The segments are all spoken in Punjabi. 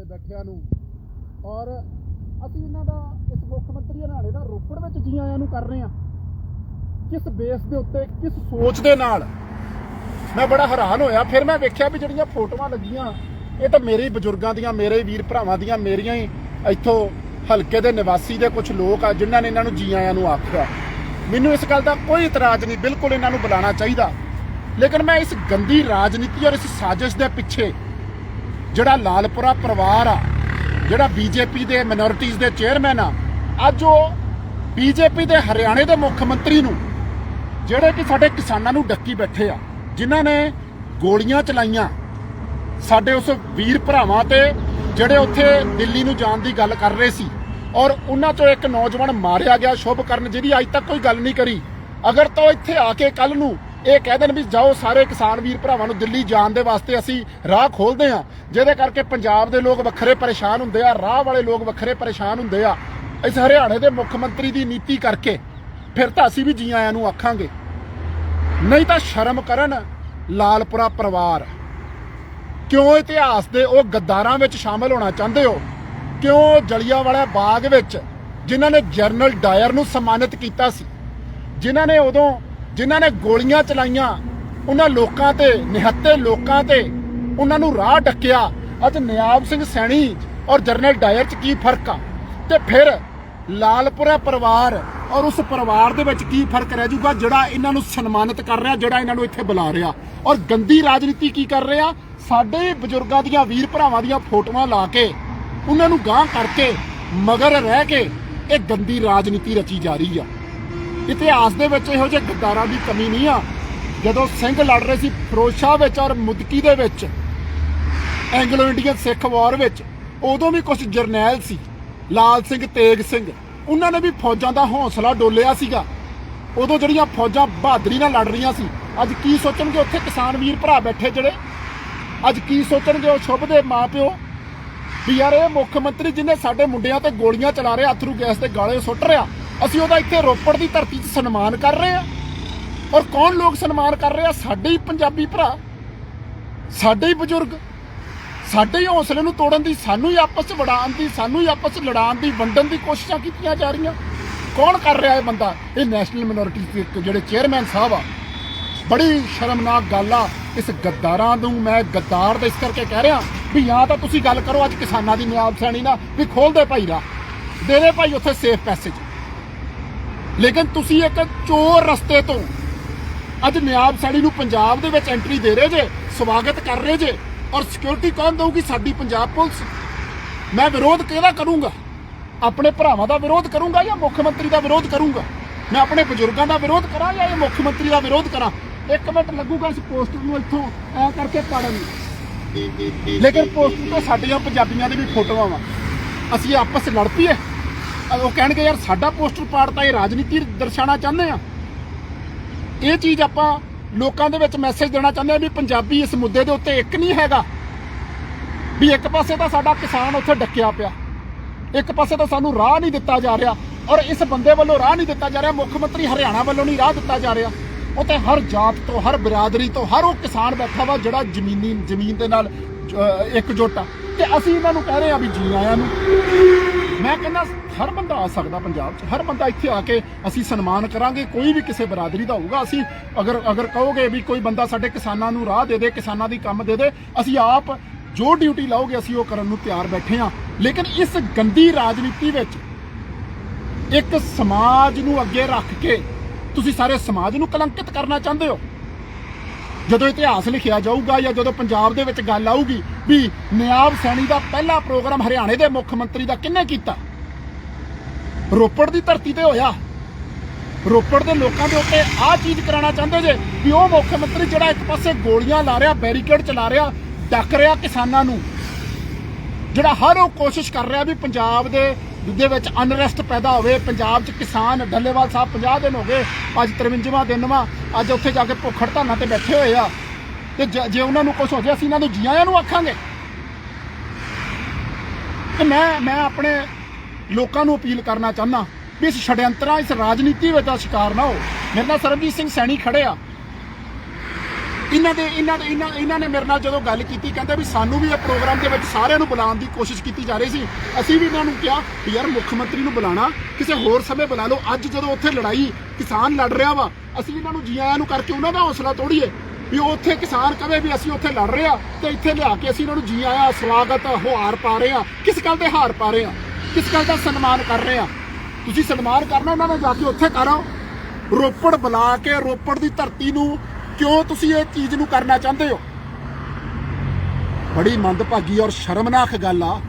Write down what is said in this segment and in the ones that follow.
ਤੇ ਬੈਠਿਆਂ ਨੂੰ। ਔਰ ਅਸੀਂ ਇਹਨਾਂ ਦਾ, ਇਸ ਮੁੱਖ ਮੰਤਰੀ ਹਰਿਆਣੇ ਦਾ ਰੋਪੜ ਵਿੱਚ ਜੀ ਆਇਆਂ ਨੂੰ ਕਰ ਰਹੇ ਹਾਂ। ਕਿਸ ਬੇਸ ਦੇ ਉੱਤੇ, ਕਿਸ ਸੋਚ ਦੇ ਨਾਲ ਮੈਂ ਬੜਾ ਹੈਰਾਨ ਹੋਇਆ। ਫਿਰ ਮੈਂ ਵੇਖਿਆ ਵੀ ਜਿਹੜੀਆਂ ਫੋਟੋਆਂ ਲੱਗੀਆਂ, ਇਹ ਤਾਂ ਮੇਰੇ ਹੀ ਬਜ਼ੁਰਗਾਂ ਦੀਆਂ, ਮੇਰੇ ਵੀਰ ਭਰਾਵਾਂ ਦੀਆਂ, ਮੇਰੀਆਂ ਹੀ ਇੱਥੋਂ ਹਲਕੇ ਦੇ ਨਿਵਾਸੀ ਦੇ ਕੁਝ ਲੋਕ ਆ, ਜਿਨ੍ਹਾਂ ਨੇ ਇਹਨਾਂ ਨੂੰ ਜੀ ਆਇਆਂ ਨੂੰ ਆਖਿਆ। ਮੈਨੂੰ ਇਸ ਗੱਲ ਦਾ ਕੋਈ ਇਤਰਾਜ਼ ਨਹੀਂ, ਬਿਲਕੁਲ ਇਹਨਾਂ ਨੂੰ ਬੁਲਾਉਣਾ ਚਾਹੀਦਾ। ਲੇਕਿਨ ਮੈਂ ਇਸ ਗੰਦੀ ਰਾਜਨੀਤੀ ਔਰ ਇਸ ਸਾਜ਼ਿਸ਼ ਦੇ ਪਿੱਛੇ ਜਿਹੜਾ ਲਾਲਪੁਰਾ ਪਰਿਵਾਰ ਆ, ਜਿਹੜਾ ਬੀਜੇਪੀ ਦੇ ਮਿਨੋਰਿਟੀਜ਼ ਦੇ ਚੇਅਰਮੈਨ ਆ, ਅੱਜ ਉਹ ਬੀਜੇਪੀ ਦੇ ਹਰਿਆਣੇ ਦੇ ਮੁੱਖ ਮੰਤਰੀ ਨੂੰ ਜਿਹੜੇ ਕਿ ਸਾਡੇ ਕਿਸਾਨਾਂ ਨੂੰ ਡੱਕੀ ਬੈਠੇ ਆ, ਜਿਨ੍ਹਾਂ ਨੇ ਗੋਲੀਆਂ ਚਲਾਈਆਂ। ਸਾਡੇ ਉਸ ਵੀਰ ਭਰਾਵਾਂ ਤੇ ਜਿਹੜੇ ਉੱਥੇ ਦਿੱਲੀ ਨੂੰ ਜਾਣ ਦੀ ਗੱਲ ਕਰ ਰਹੇ ਸੀ ਔਰ ਉਹਨਾਂ ਚੋਂ ਇੱਕ ਨੌਜਵਾਨ ਮਾਰਿਆ ਗਿਆ ਸ਼ੁਭ ਕਰਨ ਜਿਹਦੀ ਅੱਜ ਤੱਕ ਕੋਈ ਗੱਲ ਨਹੀਂ ਕਰੀ। ਅਗਰ ਤਾਂ ਉਹ ਇੱਥੇ ਆ ਕੇ ਕੱਲ ਨੂੰ ਇਹ ਕਹਿ ਦੇਣ ਵੀ ਜਾਓ ਸਾਰੇ ਕਿਸਾਨ ਵੀਰ ਭਰਾਵਾਂ ਨੂੰ ਦਿੱਲੀ ਜਾਣ ਦੇ ਵਾਸਤੇ ਅਸੀਂ ਰਾਹ ਖੋਲਦੇ ਆ ਜਿਹਦੇ ਕਰਕੇ ਪੰਜਾਬ ਦੇ ਲੋਕ ਵੱਖਰੇ ਪਰੇਸ਼ਾਨ ਹੁੰਦੇ ਆ, ਰਾਹ ਵਾਲੇ ਲੋਕ ਵੱਖਰੇ ਪਰੇਸ਼ਾਨ ਹੁੰਦੇ ਆ। ਇਸ ਹਰਿਆਣੇ ਦੇ ਮੁੱਖ ਮੰਤਰੀ ਦੀ ਨੀਤੀ ਕਰਕੇ ਫਿਰ ਤਾਂ ਅਸੀਂ ਵੀ ਜੀ ਆਇਆਂ ਨੂੰ ਆਖਾਂਗੇ। ਨਹੀਂ ਤਾਂ ਸ਼ਰਮ ਕਰਨ ਲਾਲਪੁਰਾ ਪਰਿਵਾਰ। ਕਿਉਂ ਇਤਿਹਾਸ ਦੇ ਉਹ ਗੱਦਾਰਾਂ ਵਿੱਚ ਸ਼ਾਮਲ ਹੋਣਾ ਚਾਹੁੰਦੇ ਹੋ? ਕਿਉਂ ਜਲੀਆਂਵਾਲਾ ਬਾਗ ਵਿੱਚ ਜਿਨ੍ਹਾਂ ਨੇ ਜਨਰਲ ਡਾਇਰ ਨੂੰ ਸਨਮਾਨਿਤ ਕੀਤਾ ਸੀ? ਜਿਨ੍ਹਾਂ ਨੇ ਉਦੋਂ ਜਿਨ੍ਹਾਂ ਨੇ ਗੋਲੀਆਂ ਚਲਾਈਆਂ, ਉਹਨਾਂ ਲੋਕਾਂ ਤੇ, ਨਿਹੱਤੇ ਲੋਕਾਂ ਤੇ, ਉਹਨਾਂ ਨੂੰ ਰਾਹ ਡੱਕਿਆ। ਅੱਜ ਨਿਆਬ ਸਿੰਘ ਸੈਣੀ ਔਰ ਜਨਰਲ ਡਾਇਰ 'ਚ ਕੀ ਫ਼ਰਕ ਆ? ਤੇ ਫਿਰ ਲਾਲਪੁਰਾ ਪਰਿਵਾਰ ਔਰ ਉਸ ਪਰਿਵਾਰ ਦੇ ਵਿੱਚ ਕੀ ਫ਼ਰਕ ਰਹਿ ਜੂਗਾ ਜਿਹੜਾ ਇਹਨਾਂ ਨੂੰ ਸਨਮਾਨਿਤ ਕਰ ਰਿਹਾ, ਜਿਹੜਾ ਇਹਨਾਂ ਨੂੰ ਇੱਥੇ ਬੁਲਾ ਰਿਹਾ? ਔਰ ਗੰਦੀ ਰਾਜਨੀਤੀ ਕੀ ਕਰ ਰਿਹਾ? ਸਾਡੇ ਬਜ਼ੁਰਗਾਂ ਦੀਆਂ ਵੀਰ ਭਰਾਵਾਂ ਦੀਆਂ ਫੋਟੋਆਂ ਲਾ ਕੇ, ਉਹਨਾਂ ਨੂੰ ਗਾਂਹ ਕਰਕੇ, ਮਗਰ ਰਹਿ ਕੇ, ਇਹ ਗੰਦੀ ਰਾਜਨੀਤੀ ਰਚੀ ਜਾ ਰਹੀ ਆ। ਇਤਿਹਾਸ ਦੇ ਵਿੱਚ ਇਹੋ ਜਿਹੇ ਗੱਦਾਰਾਂ ਦੀ ਕਮੀ ਨਹੀਂ ਆ। ਜਦੋਂ ਸਿੰਘ ਲੜ ਰਹੇ ਸੀ ਫਿਰੋਜ਼ਸ਼ਾਹ ਵਿੱਚ ਔਰ ਮੁਦਕੀ ਦੇ ਵਿੱਚ, ਐਂਗਲੋ ਇੰਡੀਅਨ ਸਿੱਖ ਵਾਰ ਵਿੱਚ, ਉਦੋਂ ਵੀ ਕੁਝ ਜਰਨੈਲ ਸੀ, ਲਾਲ ਸਿੰਘ, ਤੇਗ ਸਿੰਘ। ਉਹਨਾਂ ਨੇ ਵੀ ਫੌਜਾਂ ਦਾ ਹੌਸਲਾ ਡੋਲਿਆ ਸੀਗਾ। ਉਦੋਂ ਜਿਹੜੀਆਂ ਫੌਜਾਂ ਬਹਾਦਰੀ ਨਾਲ ਲੜ ਰਹੀਆਂ ਸੀ, ਅੱਜ ਕੀ ਸੋਚਣਗੇ ਉੱਥੇ ਕਿਸਾਨ ਵੀਰ ਭਰਾ ਬੈਠੇ ਜਿਹੜੇ? ਅੱਜ ਕੀ ਸੋਚਣਗੇ ਉਹ ਸ਼ੁਭ ਦੇ ਮਾਪਿਓ ਵੀ ਯਾਰ ਇਹ ਮੁੱਖ ਮੰਤਰੀ ਜਿਹਨੇ ਸਾਡੇ ਮੁੰਡਿਆਂ ਤੇ ਗੋਲੀਆਂ ਚਲਾ ਰਿਹਾ, ਅਥਰੂ ਗੈਸ ਤੇ ਗਾਲੇ ਸੁੱਟ ਰਿਹਾ। ਅਸੀਂ ਉਹਦਾ ਇੱਥੇ ਰੋਪੜ ਦੀ ਧਰਤੀ 'ਚ ਸਨਮਾਨ ਕਰ ਰਹੇ ਆ ਔਰ ਕੌਣ ਲੋਕ ਸਨਮਾਨ ਕਰ ਰਹੇ? ਆ ਸਾਡੇ ਹੀ ਪੰਜਾਬੀ ਭਰਾ, ਸਾਡੇ ਹੀ ਬਜ਼ੁਰਗ, ਸਾਡੇ ਹੀ ਹੌਸਲੇ ਨੂੰ ਤੋੜਨ ਦੀ, ਸਾਨੂੰ ਹੀ ਆਪਸ 'ਚ ਵੜਾਉਣ ਦੀ, ਸਾਨੂੰ ਹੀ ਆਪਸ 'ਚ ਲੜਾਉਣ ਦੀ, ਵੰਡਣ ਦੀ ਕੋਸ਼ਿਸ਼ਾਂ ਕੀਤੀਆਂ ਜਾ ਰਹੀਆਂ। ਕੌਣ ਕਰ ਰਿਹਾ ਇਹ ਬੰਦਾ? ਇਹ ਨੈਸ਼ਨਲ ਮਿਨੋਰਿਟੀ ਦੇ ਜਿਹੜੇ ਚੇਅਰਮੈਨ ਸਾਹਿਬ ਆ। ਬੜੀ ਸ਼ਰਮਨਾਕ ਗੱਲ ਆ। ਇਸ ਗੱਦਾਰਾਂ ਨੂੰ ਮੈਂ ਗੱਦਾਰ ਦਾ ਇਸ ਕਰਕੇ ਕਹਿ ਰਿਹਾ ਵੀ ਜਾਂ ਤਾਂ ਤੁਸੀਂ ਗੱਲ ਕਰੋ, ਅੱਜ ਕਿਸਾਨਾਂ ਦੀ ਨਿਆਬ ਸੈਣੀ ਨਾ, ਵੀ ਖੋਲਦੇ ਭਾਈ ਰਾ ਦੇ ਦੇ ਭਾਈ ਉੱਥੇ ਸੇਫ ਪੈਸੇਜ ਲੇਕਿਨ ਤੁਸੀਂ ਇੱਕ ਚੋਰ ਰਸਤੇ ਤੋਂ ਅੱਜ ਨਿਆਬ ਸੈਣੀ ਨੂੰ ਪੰਜਾਬ ਦੇ ਵਿੱਚ ਐਂਟਰੀ ਦੇ ਰਹੇ ਜੇ, ਸਵਾਗਤ ਕਰ ਰਹੇ ਜੇ, ਔਰ ਸਿਕਿਉਰਿਟੀ ਕੌਣ ਦਊਗੀ? ਸਾਡੀ ਪੰਜਾਬ ਪੁਲਿਸ। ਮੈਂ ਵਿਰੋਧ ਕਿਹਦਾ ਕਰੂੰਗਾ? ਆਪਣੇ ਭਰਾਵਾਂ ਦਾ ਵਿਰੋਧ ਕਰੂੰਗਾ ਜਾਂ ਮੁੱਖ ਮੰਤਰੀ ਦਾ ਵਿਰੋਧ ਕਰੂੰਗਾ? ਮੈਂ ਆਪਣੇ ਬਜ਼ੁਰਗਾਂ ਦਾ ਵਿਰੋਧ ਕਰਾਂ ਜਾਂ ਇਹ ਮੁੱਖ ਮੰਤਰੀ ਦਾ ਵਿਰੋਧ ਕਰਾਂ? ਇੱਕ ਮਿੰਟ ਲੱਗੂਗਾ ਇਸ ਪੋਸਟਰ ਨੂੰ ਇੱਥੋਂ, ਐ ਕਰਕੇ ਪਾੜਨ ਨੂੰ। ਲੇਕਿਨ ਪੋਸਟਰ ਤੇ ਸਾਡੀਆਂ ਪੰਜਾਬੀਆਂ ਦੇ ਵੀ ਫੋਟੋਆਂ ਵਾ। ਅਸੀਂ ਆਪਸ 'ਚ ਲੜ ਪਈਏ। ਉਹ ਕਹਿਣਗੇ, ਯਾਰ, ਸਾਡਾ ਪੋਸਟਰ ਪਾੜਤਾ ਇਹ ਰਾਜਨੀਤੀ ਦਰਸਾਉਣਾ ਚਾਹੁੰਦੇ ਆ। ਇਹ ਚੀਜ਼ ਆਪਾਂ ਲੋਕਾਂ ਦੇ ਵਿੱਚ ਮੈਸੇਜ ਦੇਣਾ ਚਾਹੁੰਦੇ ਆ ਵੀ ਪੰਜਾਬੀ ਇਸ ਮੁੱਦੇ ਦੇ ਉੱਤੇ ਇੱਕ ਨਹੀਂ ਹੈਗਾ। ਵੀ ਇੱਕ ਪਾਸੇ ਤਾਂ ਸਾਡਾ ਕਿਸਾਨ ਉੱਥੇ ਡੱਕਿਆ ਪਿਆ। ਇੱਕ ਪਾਸੇ ਤਾਂ ਸਾਨੂੰ ਰਾਹ ਨਹੀਂ ਦਿੱਤਾ ਜਾ ਰਿਹਾ ਔਰ ਇਸ ਬੰਦੇ ਵੱਲੋਂ ਰਾਹ ਨਹੀਂ ਦਿੱਤਾ ਜਾ ਰਿਹਾ। ਮੁੱਖ ਮੰਤਰੀ ਹਰਿਆਣਾ ਵੱਲੋਂ ਨਹੀਂ ਰਾਹ ਦਿੱਤਾ ਜਾ ਰਿਹਾ। ਉੱਥੇ ਹਰ ਜਾਤ ਤੋਂ, ਹਰ ਬਰਾਦਰੀ ਤੋਂ, ਹਰ ਉਹ ਕਿਸਾਨ ਬੈਠਾ ਵਾ ਜਿਹੜਾ ਜ਼ਮੀਨੀ, ਜ਼ਮੀਨ ਦੇ ਨਾਲ ਇੱਕ ਜੁੱਟ ਆ। ਤੇ ਅਸੀਂ ਇਹਨਾਂ ਨੂੰ ਕਹਿ ਰਹੇ ਆ ਵੀ ਜੀ ਆਇਆਂ ਨੂੰ। ਮੈਂ ਕਹਿੰਦਾ ਹਰ ਬੰਦਾ ਆ ਸਕਦਾ ਪੰਜਾਬ 'ਚ, ਹਰ ਬੰਦਾ ਇੱਥੇ ਆ ਕੇ ਅਸੀਂ ਸਨਮਾਨ ਕਰਾਂਗੇ, ਕੋਈ ਵੀ ਕਿਸੇ ਬਰਾਦਰੀ ਦਾ ਹੋਊਗਾ, ਅਸੀਂ ਅਗਰ ਅਗਰ ਕਹੋਗੇ ਵੀ ਕੋਈ ਬੰਦਾ ਸਾਡੇ ਕਿਸਾਨਾਂ ਨੂੰ ਰਾਹ ਦੇ ਦੇ, ਕਿਸਾਨਾਂ ਦੀ ਕੰਮ ਦੇ ਦੇ, ਅਸੀਂ ਆਪ ਜੋ ਡਿਊਟੀ ਲਾਓਗੇ, ਅਸੀਂ ਉਹ ਕਰਨ ਨੂੰ ਤਿਆਰ ਬੈਠੇ ਹਾਂ। ਲੇਕਿਨ ਇਸ ਗੰਦੀ ਰਾਜਨੀਤੀ ਵਿੱਚ ਇੱਕ ਸਮਾਜ ਨੂੰ ਅੱਗੇ ਰੱਖ ਕੇ ਤੁਸੀਂ ਸਾਰੇ ਸਮਾਜ ਨੂੰ ਕਲੰਕਿਤ ਕਰਨਾ ਚਾਹੁੰਦੇ ਹੋ? ਜਦੋਂ ਇਤਿਹਾਸ ਲਿਖਿਆ ਜਾਊਗਾ ਜਾਂ ਜਦੋਂ ਪੰਜਾਬ ਦੇ ਵਿੱਚ ਗੱਲ ਆਊਗੀ ਵੀ ਨਿਆਬ ਸੈਣੀ ਦਾ ਪਹਿਲਾ ਪ੍ਰੋਗਰਾਮ ਹਰਿਆਣੇ ਦੇ ਮੁੱਖ ਮੰਤਰੀ ਦਾ ਕਿੰਨੇ ਕੀਤਾ? ਰੋਪੜ ਦੀ ਧਰਤੀ ਤੇ ਹੋਇਆ। ਰੋਪੜ ਦੇ ਲੋਕਾਂ ਦੇ ਉੱਤੇ ਆਹ ਚੀਜ਼ ਕਰਾਉਣਾ ਚਾਹੁੰਦੇ ਜੇ ਵੀ ਉਹ ਮੁੱਖ ਮੰਤਰੀ ਜਿਹੜਾ ਇੱਕ ਪਾਸੇ ਗੋਲੀਆਂ ਲਾ ਰਿਹਾ, ਬੈਰੀਕੇਡ ਚਲਾ ਰਿਹਾ, ਡੱਕ ਰਿਹਾ ਕਿਸਾਨਾਂ ਨੂੰ। ਜਿਹੜਾ ਹਰ ਉਹ ਕੋਸ਼ਿਸ਼ ਕਰ ਰਿਹਾ ਵੀ ਪੰਜਾਬ ਦੇ ਜਿਹਦੇ ਵਿੱਚ ਅਨਰੈਸਟ ਪੈਦਾ ਹੋਵੇ, ਪੰਜਾਬ 'ਚ ਕਿਸਾਨ ਡੱਲੇਵਾਲ ਸਾਹਿਬ 50 ਦਿਨ ਹੋ ਗਏ, ਅੱਜ 53ਵਾਂ ਦਿਨ ਵਾ, ਅੱਜ ਉੱਥੇ ਜਾ ਕੇ ਭੁੱਖ ਹੜਤਾਲਾਂ ਤੇ ਬੈਠੇ ਹੋਏ ਆ। ਤੇ ਜ- ਜੇ ਉਹਨਾਂ ਨੂੰ ਕੁਝ ਹੋ ਜਾਏ ਅਸੀਂ ਇਹਨਾਂ ਨੂੰ ਜੀਆਂ ਨੂੰ ਆਖਾਂਗੇ। ਤੇ ਮੈਂ ਮੈਂ ਆਪਣੇ ਲੋਕਾਂ ਨੂੰ ਅਪੀਲ ਕਰਨਾ ਚਾਹੁੰਦਾ ਵੀ ਇਸ ਛੜਯੰਤਰਾਂ, ਇਸ ਰਾਜਨੀਤੀ ਵਿੱਚ ਦਾ ਸ਼ਿਕਾਰ ਨਾ ਹੋ। ਮੇਰੇ ਨਾਲ ਸਰਬਜੀਤ ਸਿੰਘ ਸੈਣੀ ਖੜੇ ਆ। ਇਹਨਾਂ ਦੇ ਇਹਨਾਂ ਦੇ, ਇਹਨਾਂ ਇਹਨਾਂ ਨੇ ਮੇਰੇ ਨਾਲ ਜਦੋਂ ਗੱਲ ਕੀਤੀ, ਕਹਿੰਦੇ ਵੀ ਸਾਨੂੰ ਵੀ ਇਹ ਪ੍ਰੋਗਰਾਮ ਦੇ ਵਿੱਚ ਸਾਰਿਆਂ ਨੂੰ ਬੁਲਾਉਣ ਦੀ ਕੋਸ਼ਿਸ਼ ਕੀਤੀ ਜਾ ਰਹੀ ਸੀ। ਅਸੀਂ ਵੀ ਇਹਨਾਂ ਨੂੰ ਕਿਹਾ ਵੀ ਯਾਰ ਮੁੱਖ ਮੰਤਰੀ ਨੂੰ ਬੁਲਾਣਾ ਕਿਸੇ ਹੋਰ ਸਮੇਂ ਬੁਲਾ ਲਓ। ਅੱਜ ਜਦੋਂ ਉੱਥੇ ਲੜਾਈ ਕਿਸਾਨ ਲੜ ਰਿਹਾ ਵਾ, ਅਸੀਂ ਇਹਨਾਂ ਨੂੰ ਜੀ ਆਇਆਂ ਨੂੰ ਕਰਕੇ ਉਹਨਾਂ ਦਾ ਹੌਸਲਾ ਤੋੜੀਏ ਵੀ ਉੱਥੇ ਕਿਸਾਨ ਕਵੇ ਵੀ ਅਸੀਂ ਉੱਥੇ ਲੜ ਰਹੇ ਆ ਤੇ ਇੱਥੇ ਲਿਆ ਕੇ ਅਸੀਂ ਇਹਨਾਂ ਨੂੰ ਜੀ ਆਇਆ ਸਵਾਗਤ ਹਾਰ ਪਾ ਰਹੇ ਆ ਕਿਸ ਗੱਲ ਦੇ ਹਾਰ ਪਾ ਰਹੇ ਆ ਕਿਸ ਗੱਲ ਦਾ ਸਨਮਾਨ ਕਰ ਰਹੇ ਆ ਤੁਸੀਂ ਸਨਮਾਨ ਕਰਨਾ, ਉਹਨਾਂ ਦਾ ਜਾ ਕੇ ਉੱਥੇ ਕਰੋ। ਰੋਪੜ ਬੁਲਾ ਕੇ ਰੋਪੜ ਦੀ ਧਰਤੀ ਨੂੰ ਕਿਉਂ ਤੁਸੀਂ ਇਹ ਚੀਜ਼ ਨੂੰ ਕਰਨਾ ਚਾਹੁੰਦੇ ਹੋ? ਬੜੀ ਮੰਦਭਾਗੀ ਔਰ ਸ਼ਰਮਨਾਕ ਗੱਲ ਆ।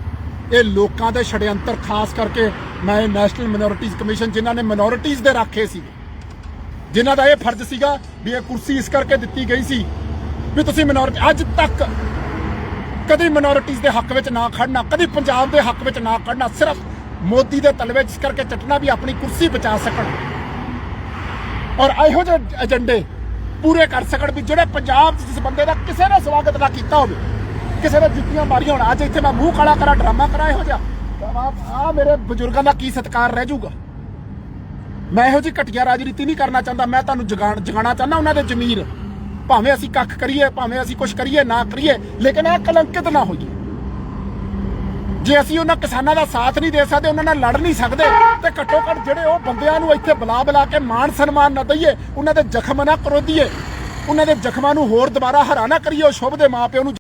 ਇਹ ਲੋਕਾਂ ਦੇ ਛੜਯੰਤਰ ਖਾਸ ਕਰਕੇ ਮੈਂ ਨੈਸ਼ਨਲ ਮਿਨੋਰਿਟੀਜ਼ ਕਮਿਸ਼ਨ ਜਿਨ੍ਹਾਂ ਨੇ ਮਿਨੋਰਿਟੀਜ਼ ਦੇ ਰੱਖੇ ਸੀ, ਜਿਨ੍ਹਾਂ ਦਾ ਇਹ ਫਰਜ਼ ਸੀਗਾ ਵੀ ਇਹ ਕੁਰਸੀ ਇਸ ਕਰਕੇ ਦਿੱਤੀ ਗਈ ਸੀ ਵੀ ਤੁਸੀਂ ਮਿਨੋਰਿਟੀ ਅੱਜ ਤੱਕ ਕਦੀ ਮਿਨੋਰਿਟੀਜ਼ ਦੇ ਹੱਕ ਵਿੱਚ ਨਾ ਖੜਨਾ ਕਦੀ ਪੰਜਾਬ ਦੇ ਹੱਕ ਵਿੱਚ ਨਾ ਖੜਨਾ ਸਿਰਫ ਮੋਦੀ ਦੇ ਤਲਵੇ ਜਿਸ ਕਰਕੇ ਚੱਟਣਾ ਵੀ ਆਪਣੀ ਕੁਰਸੀ ਬਚਾ ਸਕਣ। ਔਰ ਇਹੋ ਜਿਹੇ ਏਜੰਡੇ ਪੂਰੇ ਕਰ ਸਕਣ ਵੀ ਜਿਹੜੇ ਪੰਜਾਬ 'ਚ ਜਿਸ ਬੰਦੇ ਦਾ ਕਿਸੇ ਨੇ ਸਵਾਗਤ ਨਾ ਕੀਤਾ ਹੋਵੇ, ਕਿਸੇ ਨੇ ਜੁੱਤੀਆਂ ਮਾਰੀਆਂ ਹੋਣ, ਅੱਜ ਇੱਥੇ ਮੈਂ ਮੂੰਹ ਕਾਲਾ ਕਰਾ, ਡਰਾਮਾ ਕਰਾਏ ਹੋ ਜਾ ਆ ਮੇਰੇ ਬਜ਼ੁਰਗਾਂ ਦਾ ਕੀ ਸਤਿਕਾਰ ਰਹਿ ਜਾਊਗਾ? ਮੈਂ ਇਹੋ ਜਿਹੀ ਘਟੀਆ ਰਾਜਨੀਤੀ ਨਹੀਂ ਕਰਨਾ ਚਾਹੁੰਦਾ, ਮੈਂ ਤੁਹਾਨੂੰ ਜਗਾਣ ਜਗਾਉਣਾ ਚਾਹੁੰਦਾ ਉਹਨਾਂ ਦੇ ਜ਼ਮੀਰ। ਭਾਵੇਂ ਅਸੀਂ ਕੱਖ ਕਰੀਏ, ਭਾਵੇਂ ਅਸੀਂ ਕੁਝ ਕਰੀਏ, ਨਾ ਕਰੀਏ, ਲੇਕਿਨ ਇਹ ਕਲੰਕਿਤ ਨਾ ਹੋਈਏ। ਜੇ ਅਸੀਂ ਉਹਨਾਂ ਕਿਸਾਨਾਂ ਦਾ ਸਾਥ ਨਹੀਂ ਦੇ ਸਕਦੇ, ਉਹਨਾਂ ਨਾਲ ਲੜ ਨਹੀਂ ਸਕਦੇ, ਤੇ ਘੱਟੋ ਘੱਟ ਜਿਹੜੇ ਉਹ ਬੰਦਿਆਂ ਨੂੰ ਇੱਥੇ ਬੁਲਾ ਬੁਲਾ ਕੇ ਮਾਣ ਸਨਮਾਨ ਨਾ ਦਈਏ, ਉਹਨਾਂ ਦੇ ਜ਼ਖਮ ਨਾ ਕਰੋਦੀਏ, ਉਹਨਾਂ ਦੇ ਜ਼ਖਮਾਂ ਨੂੰ ਹੋਰ ਦੁਬਾਰਾ ਹਰਾ ਨਾ ਕਰੀਏ, ਉਹ ਸ਼ੁਭ ਦੇ ਮਾਪਿਆਂ ਨੂੰ